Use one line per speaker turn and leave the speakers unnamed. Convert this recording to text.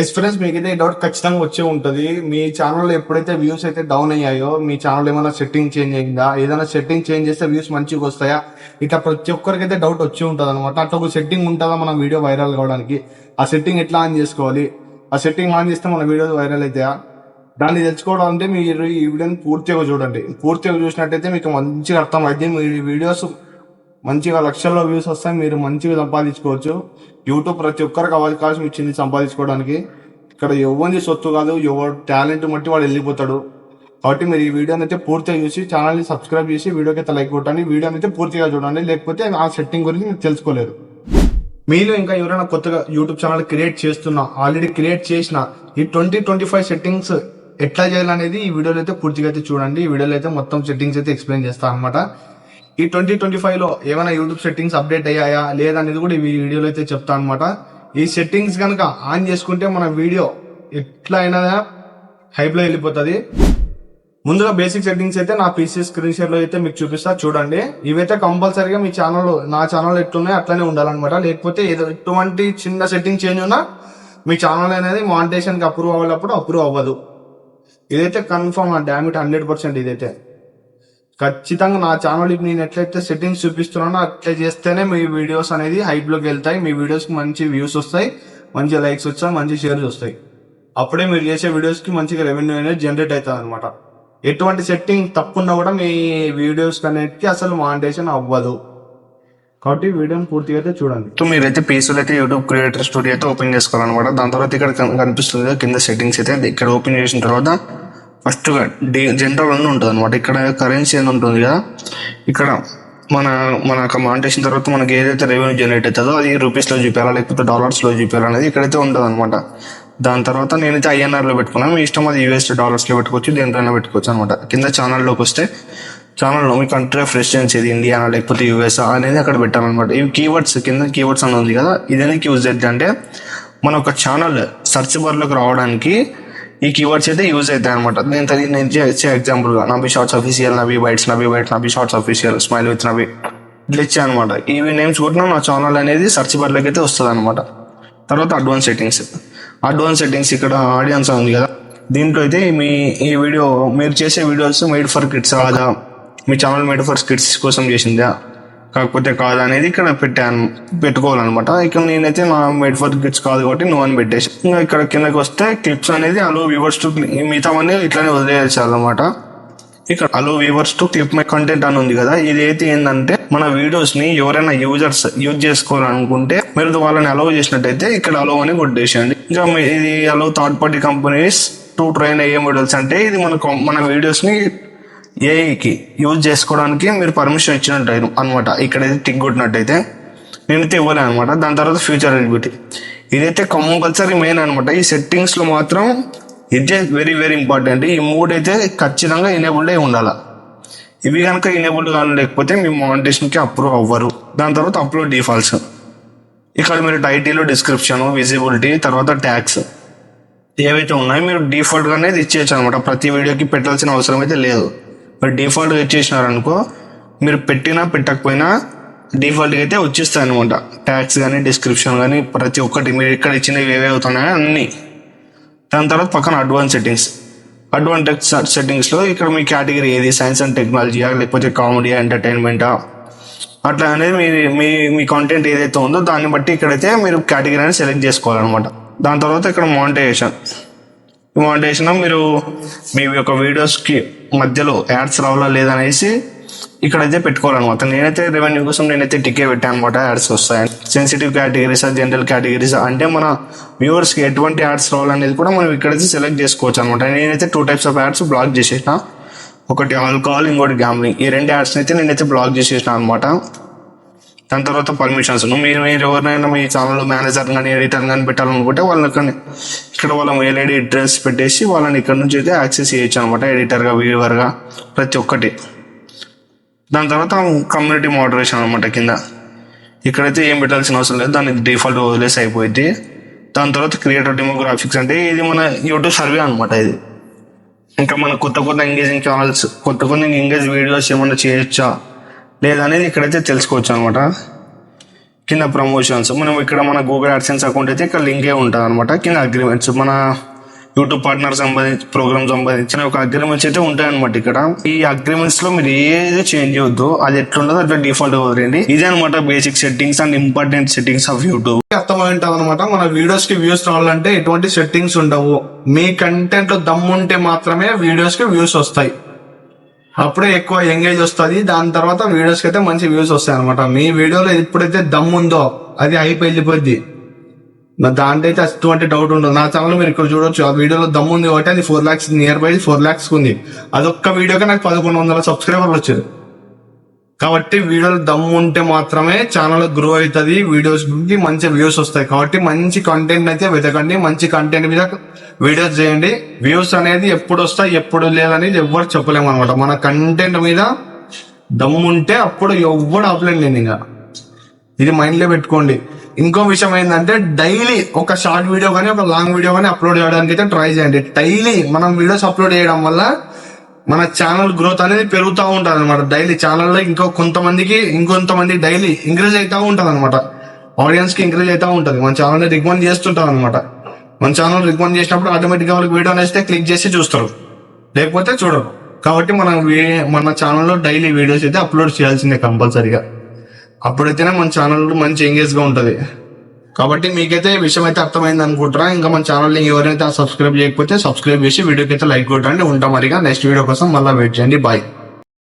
Yes friends మీకైతే ఈ doubt ఖచ్చితంగా వచ్చే ఉంటుంది. మీ ఛానల్లో ఎప్పుడైతే వ్యూస్ అయితే డౌన్ అయ్యాయో మీ ఛానల్ ఏమైనా సెట్టింగ్ చేంజ్ అయిందా? ఏదైనా సెట్టింగ్ చేంజ్ చేస్తే వ్యూస్ మంచిగా వస్తాయా? ఇట్లా ప్రతి ఒక్కరికైతే డౌట్ వచ్చి ఉంటుంది అనమాట అట్లా ఒక సెట్టింగ్ ఉంటుందా మన వీడియో వైరల్ కావడానికి? ఆ సెట్టింగ్ ఎట్లా ఆన్ చేసుకోవాలి? ఆ సెట్టింగ్ ఆన్ చేస్తే మన వీడియో వైరల్ అవుతాయా దాన్ని తెలుసుకోవడం అంటే మీరు ఈ వీడియోని పూర్తిగా చూడండి. పూర్తిగా చూసినట్టయితే మీకు మంచిగా అర్థం అయితే మీ వీడియోస్ మంచిగా లక్షల్లో వ్యూస్ వస్తాయి మీరు మంచిగా సంపాదించుకోవచ్చు. యూట్యూబ్ ప్రతి ఒక్కరికి అవకాశం ఇచ్చింది సంపాదించుకోవడానికి. ఇక్కడ ఎవరిని సొత్తు కాదు ఎవరు టాలెంట్ బట్టి వాడు వెళ్ళిపోతాడు. కాబట్టి మీరు ఈ వీడియోని అయితే పూర్తిగా చూసి ఛానల్ని సబ్స్క్రైబ్ చేసి వీడియోకి అయితే లైక్ కొట్టండి. వీడియోని అయితే పూర్తిగా చూడండి. లేకపోతే ఆ సెట్టింగ్ గురించి మీరు తెలుసుకోలేరు. మీలో ఇంకా ఎవరైనా కొత్తగా యూట్యూబ్ ఛానల్ క్రియేట్ చేస్తున్నా ఆల్రెడీ క్రియేట్ చేసిన ఈ ట్వంటీ ట్వంటీ ఫైవ్ సెట్టింగ్స్ ఎట్లా చేయాలనేది ఈ వీడియోలో అయితే పూర్తిగా అయితే చూడండి. ఈ వీడియోలో అయితే మొత్తం సెట్టింగ్స్ అయితే ఎక్స్ప్లెయిన్ చేస్తాను అనమాట ఈ ట్వంటీ ట్వంటీ ఫైవ్లో ఏమైనా యూట్యూబ్ సెట్టింగ్స్ అప్డేట్ అయ్యాయా? లేదా అనేది కూడా ఈ వీడియోలో అయితే చెప్తా అనమాట ఈ సెట్టింగ్స్ కనుక ఆన్ చేసుకుంటే మన వీడియో ఎట్లా అయినా హైప్లో వెళ్ళిపోతుంది. ముందుగా బేసిక్ సెట్టింగ్స్ అయితే నా పీసీ స్క్రీన్ షేర్లో అయితే మీకు చూపిస్తా చూడండి. ఇవైతే కంపల్సరీగా మీ ఛానల్ నా ఛానల్ ఎట్లున్నాయి అట్లనే ఉండాలన్నమాట. లేకపోతే ఏదో ఎటువంటి చిన్న సెట్టింగ్ చేంజ్ ఉన్నా మీ ఛానల్ అనేది మానిటేషన్కి అప్రూవ్ అవ్వాలప్పుడు అప్రూవ్ అవ్వదు. ఇదైతే కన్ఫర్మ్ డామిట్ హండ్రెడ్ పర్సెంట్ ఇదైతే. ఖచ్చితంగా నా ఛానల్ నేను ఎట్లయితే సెట్టింగ్స్ చూపిస్తున్నానో అట్లా చేస్తేనే మీ వీడియోస్ అనేది హైప్లోకి వెళ్తాయి. మీ వీడియోస్కి మంచి వ్యూస్ వస్తాయి. మంచి లైక్స్ వస్తాయి మంచి షేర్స్ వస్తాయి. అప్పుడే మీరు చేసే వీడియోస్కి మంచిగా రెవెన్యూ అనేది జనరేట్ అవుతుంది అనమాట ఎటువంటి సెట్టింగ్ తప్పున్నా కూడా మీ వీడియోస్ అనేటికి అసలు మానిటేషన్ అవ్వదు. కాబట్టి వీడియోని పూర్తిగా అయితే చూడండి.
సో మీరైతే పీసీలు అయితే యూట్యూబ్ క్రియేటర్ స్టూడియో అయితే ఓపెన్ చేసుకోవాలన్నమాట. దాని తర్వాత ఇక్కడ కనిపిస్తుంది కింద సెట్టింగ్స్ అయితే. ఇక్కడ ఓపెన్ చేసిన తర్వాత ఫస్ట్ డే జనరల్ అని ఉంటుంది అనమాట ఇక్కడ కరెన్సీ అని ఉంటుంది కదా. ఇక్కడ మన మన మానిటేషన్ తర్వాత మనకి ఏదైతే రెవెన్యూ జనరేట్ అవుతుందో అది రూపీస్లో చూపించాలా లేకపోతే డాలర్స్లో చూపారా అనేది ఇక్కడైతే ఉంటుంది అనమాట దాని తర్వాత నేనైతే ఐఎన్ఆర్లో పెట్టుకున్నాను మీ ఇష్టం అది యూఎస్ డాలర్స్లో పెట్టుకోవచ్చు దేంట్లో పెట్టుకోవచ్చు అనమాట కింద ఛానల్లోకి వస్తే ఛానల్లో మీ కంట్రీ ఆఫ్ రెసిడెన్స్ ఇది ఇండియానా లేకపోతే యూఎస్ అనేది అక్కడ పెట్టాలన్నమాట. ఇవి కీవర్డ్స్ కింద కీవర్డ్స్ అని ఉంది కదా. ఇదేందుకు యూజ్ చేద్దాం అంటే మన ఒక ఛానల్ సెర్చ్ బార్లోకి రావడానికి ఈ కీవర్డ్స్ అయితే యూజ్ అవుతాయి అనమాట నేను తది- నేను ఇచ్చే ఎగ్జాంపుల్గా Nabi shorts official Nabi bites Nabi bites Nabi shorts official smile with Nabi ఇట్లా ఇచ్చాయి అనమాట ఇవి నేమ్స్ కొట్టినా నా ఛానల్ అనేది సర్చ్ బర్లోకి అయితే వస్తుంది అనమాట తర్వాత అడ్వాన్స్ సెట్టింగ్స్ అడ్వాన్స్ సెట్టింగ్స్ ఇక్కడ ఆడియన్స్ ఉంది కదా. దీంట్లో అయితే మీ ఈ వీడియో మీరు చేసే వీడియోస్ మేడ్ ఫర్ కిడ్స్ కాదా మీ ఛానల్ మేడ్ ఫర్ కిడ్స్ కోసం చేసిందా? కాకపోతే కాదు అనేది ఇక్కడ పెట్టాను పెట్టుకోవాలన్నమాట. ఇక్కడ నేనైతే నా మెడ్ ఫర్ కిడ్స్ కాదు కాబట్టి నువ్వు అని పెట్టేసి ఇంకా ఇక్కడ కిందకి వస్తే క్లిప్స్ అనేది అలో వ్యూవర్స్ టు మిగతావన్నీ ఇట్లానే వదిలేసాలన్నమాట ఇక్కడ allow viewers to clip my content అని ఉంది కదా ఇది అయితే ఏంటంటే మన వీడియోస్ని ఎవరైనా యూజర్స్ యూజ్ చేసుకోవాలనుకుంటే మీరు వాళ్ళని అలో చేసినట్టయితే ఇక్కడ అలో అని కొట్టేసేయండి. ఇంకా ఇది allow third party companies to train అయ్యే మోడల్స్ అంటే ఇది మన మన వీడియోస్ని ఏఐకి యూజ్ చేసుకోవడానికి మీరు పర్మిషన్ ఇచ్చినట్టు అనమాట ఇక్కడైతే టిక్ కొట్టినట్టయితే నేనైతే ఇవ్వలే అనమాట దాని తర్వాత ఫ్యూచర్ ఎలిబిలిటీ ఇదైతే కంపల్సరీ మెయిన్ అనమాట ఈ సెట్టింగ్స్లో మాత్రం ఇదే వెరీ వెరీ ఇంపార్టెంట్ ఈ మూడు అయితే ఖచ్చితంగా ఎనేబుల్డ్ అయి ఉండాలి. ఇవి కనుక ఎనేబుల్డ్ కానీ లేకపోతే మీ మానిటేషన్కి అప్రూవ్ అవ్వరు. దాని తర్వాత అప్లోడ్ డిఫాల్ట్స్ ఇక్కడ మీరు టైటిల్ డిస్క్రిప్షన్ విజిబిలిటీ తర్వాత ట్యాక్స్ ఏవైతే ఉన్నాయో మీరు డిఫాల్ట్గా అనేది ఇచ్చేయచ్చు అనమాట ప్రతి వీడియోకి పెట్టాల్సిన అవసరం అయితే లేదు. మరి డిఫాల్ట్గా ఇచ్చేసినారనుకో మీరు పెట్టినా పెట్టకపోయినా డిఫాల్ట్గా అయితే వచ్చేస్తాయి అనమాట ట్యాక్స్ కానీ డిస్క్రిప్షన్ కానీ ప్రతి ఒక్కటి మీరు ఇక్కడ ఇచ్చినవి ఏవే అవుతున్నాయో అన్నీ. దాని తర్వాత పక్కన అడ్వాన్స్ సెట్టింగ్స్ అడ్వాన్స్ సెట్టింగ్స్లో ఇక్కడ మీ కేటగిరీ ఏది? సైన్స్ అండ్ టెక్నాలజీయా లేకపోతే కామెడీ ఎంటర్టైన్మెంటా అట్లా అనేది మీ మీ మీ కంటెంట్ ఏదైతే ఉందో దాన్ని బట్టి ఇక్కడైతే మీరు కేటగిరీ అనేది సెలెక్ట్ చేసుకోవాలన్నమాట. దాని తర్వాత ఇక్కడ మానిటైజేషన్ మానిటైజేషన్ మీరు మీ యొక్క వీడియోస్కి మధ్యలో యాడ్స్ రావాలా లేదనేసి ఇక్కడైతే పెట్టుకోవాలన్నమాట. నేనైతే రెవెన్యూ కోసం నేనైతే టికే పెట్టాను అనమాట యాడ్స్ వస్తాయని. సెన్సిటివ్ కేటగిరీస్ జనరల్ కేటగిరీస్ అంటే మన వ్యూవర్స్కి ఎటువంటి యాడ్స్ రావాలనేది కూడా మనం ఇక్కడైతే సెలెక్ట్ చేసుకోవచ్చు అనమాట నేనైతే two types of ads block చేసేసిన. ఒకటి ఆల్కహాల్ ఇంకోటి గ్యామ్లింగ్ ఈ రెండు యాడ్స్ అయితే నేనైతే బ్లాక్ చేసేసిన అనమాట దాని తర్వాత పర్మిషన్స్ మీరు మీరు ఎవరినైనా మీ ఛానల్లో మేనేజర్ కానీ ఎడిటర్ కానీ పెట్టాలనుకుంటే వాళ్ళని ఇక్కడ వాళ్ళ మెయిల్ ఐడి అడ్రస్ పెట్టేసి వాళ్ళని ఇక్కడ నుంచి అయితే యాక్సెస్ చేయొచ్చు అనమాట ఎడిటర్గా వ్యూవర్గా ప్రతి ఒక్కటి. దాని తర్వాత కమ్యూనిటీ మోడరేషన్ అనమాట కింద. ఇక్కడైతే ఏం పెట్టాల్సిన అవసరం లేదు దానికి డిఫాల్ట్ వదిలేసి అయిపోయింది. దాని తర్వాత క్రియేటర్ డెమోగ్రాఫిక్స్ అంటే ఇది మన యూట్యూబ్ సర్వే అనమాట ఇది. ఇంకా మన కొత్త కొత్త ఎంగేజింగ్ ఛానల్స్ కొత్త కొత్త ఎంగేజ్ వీడియోస్ ఏమైనా చేయొచ్చా? లేదనేది ఇక్కడైతే తెలుసుకోవచ్చు అనమాట కింద ప్రమోషన్స్ మనం ఇక్కడ మన గూగుల్ యాడ్సెన్స్ అకౌంట్ అయితే ఇక్కడ లింకే ఉంటుంది అనమాట కింద అగ్రిమెంట్స్ మన యూట్యూబ్ పార్ట్నర్ సంబంధించి ప్రోగ్రామ్ సంబంధించిన ఒక అగ్రిమెంట్స్ అయితే ఉంటాయన్నమాట ఇక్కడ. ఈ అగ్రిమెంట్స్లో మీరు ఏది చేంజ్ చేయొద్దు. అది ఎట్లుండదు అట్లా డిఫాల్ట్ వదిలేండి ఇదే అనమాట basic settings and important settings of YouTube
అర్థమై అనమాట మన వీడియోస్కి వ్యూస్ రావాలంటే ఎటువంటి సెట్టింగ్స్ ఉండవు. మీ కంటెంట్లో ఉంటే మాత్రమే వీడియోస్కి వ్యూస్ వస్తాయి. అప్పుడే ఎక్కువ ఎంగేజ్ వస్తుంది. దాని తర్వాత వీడియోస్కి అయితే మంచి వ్యూస్ వస్తాయి అనమాట మీ వీడియోలో ఎప్పుడైతే దమ్ ఉందో అది హైప్ వెళ్ళిపోద్ది. నా దాంట్లో అయితే అటువంటి డౌట్ ఉండదు. నా ఛానల్ మీరు ఇక్కడ చూడొచ్చు. ఆ వీడియోలో దమ్ ఉంది కాబట్టి అది four lakhs near by four lakhs ఉంది. అదొక్క వీడియోకి నాకు పదకొండు వందల సబ్స్క్రైబర్లు వచ్చారు. కాబట్టి వీడియోలు దమ్ము ఉంటే మాత్రమే ఛానల్ గ్రో అవుతుంది వీడియోస్కి మంచి వ్యూస్ వస్తాయి. కాబట్టి మంచి కంటెంట్ అయితే వెతకండి మంచి కంటెంట్ మీద వీడియోస్ చేయండి. వ్యూస్ అనేది ఎప్పుడు వస్తాయి ఎప్పుడు లేదనేది ఎవ్వరు చెప్పలేము అనమాట మన కంటెంట్ మీద దమ్ము ఉంటే అప్పుడు ఎవ్వడు ఆపలేండి నేను ఇంకా. ఇది మైండ్లో పెట్టుకోండి. ఇంకో విషయం ఏంటంటే డైలీ ఒక షార్ట్ వీడియో కానీ ఒక లాంగ్ వీడియో కానీ అప్లోడ్ చేయడానికి అయితే ట్రై చేయండి. డైలీ మనం వీడియోస్ అప్లోడ్ చేయడం వల్ల మన ఛానల్ గ్రోత్ అనేది పెరుగుతూ ఉంటుంది అనమాట డైలీ ఛానల్లో ఇంకో కొంతమందికి ఇంకొంతమంది డైలీ ఇంక్రీజ్ అవుతూ ఉంటుంది అనమాట ఆడియన్స్కి ఇంక్రీజ్ అవుతూ ఉంటుంది. మన ఛానల్ రికమెండ్ చేస్తుంటాం అనమాట మన ఛానల్ రికమెండ్ చేసినప్పుడు ఆటోమేటిక్గా వాళ్ళకి వీడియో నేస్తే క్లిక్ చేసి చూస్తారు. లేకపోతే చూడరు. కాబట్టి మనం మన ఛానల్లో డైలీ వీడియోస్ అయితే అప్లోడ్ చేయాల్సిందే కంపల్సరీగా. అప్పుడైతేనే మన ఛానల్ మంచి ఎంగేజ్గా ఉంటుంది. కాబట్టి మీకైతే విషయం అయితే అర్థమైంది అనుకుంటారా ఇంకా మన ఛానల్ని ఎవరైతే సబ్స్క్రైబ్ చేయకపోతే సబ్స్క్రైబ్ చేసి వీడియోకి అయితే లైక్ కొట్టండి. ఉంటాం మరిగా నెక్స్ట్ వీడియో కోసం మళ్ళీ వెయిట్ చేయండి. బాయ్